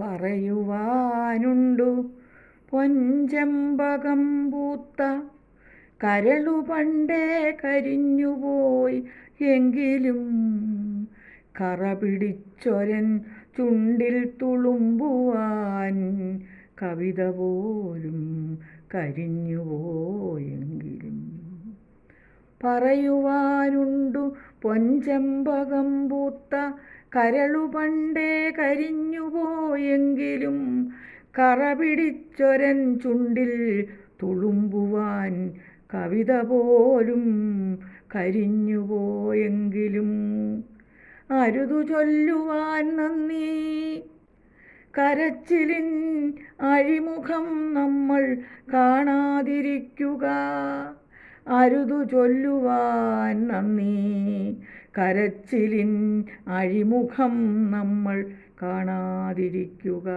പറയുവാനുണ്ടു. പൊഞ്ചമ്പകം പൂത്ത കരളു പണ്ടേ കരിഞ്ഞുപോയി എങ്കിലും കറ പിടിച്ചൊരൻ ചുണ്ടിൽ തുളുമ്പുവാൻ കവിത പോലും കരിഞ്ഞുപോയെങ്കിലും. പറയുവാനുണ്ടു പൊഞ്ചമ്പകം പൂത്ത കരളു പണ്ടേ കരിഞ്ഞുപോയെങ്കിലും കറ പിടിച്ചൊരൻ ചുണ്ടിൽ തുളുമ്പുവാൻ കവിത പോലും കരിഞ്ഞുപോയെങ്കിലും അരുതു ചൊല്ലുവാൻ നന്ദി. കരച്ചിലിൻ അഴിമുഖം നമ്മൾ കാണാതിരിക്കുക. അരുതു ചൊല്ലുവാൻ നന്ദി. കരച്ചിലിൻ അഴിമുഖം നമ്മൾ കാണാതിരിക്കുക.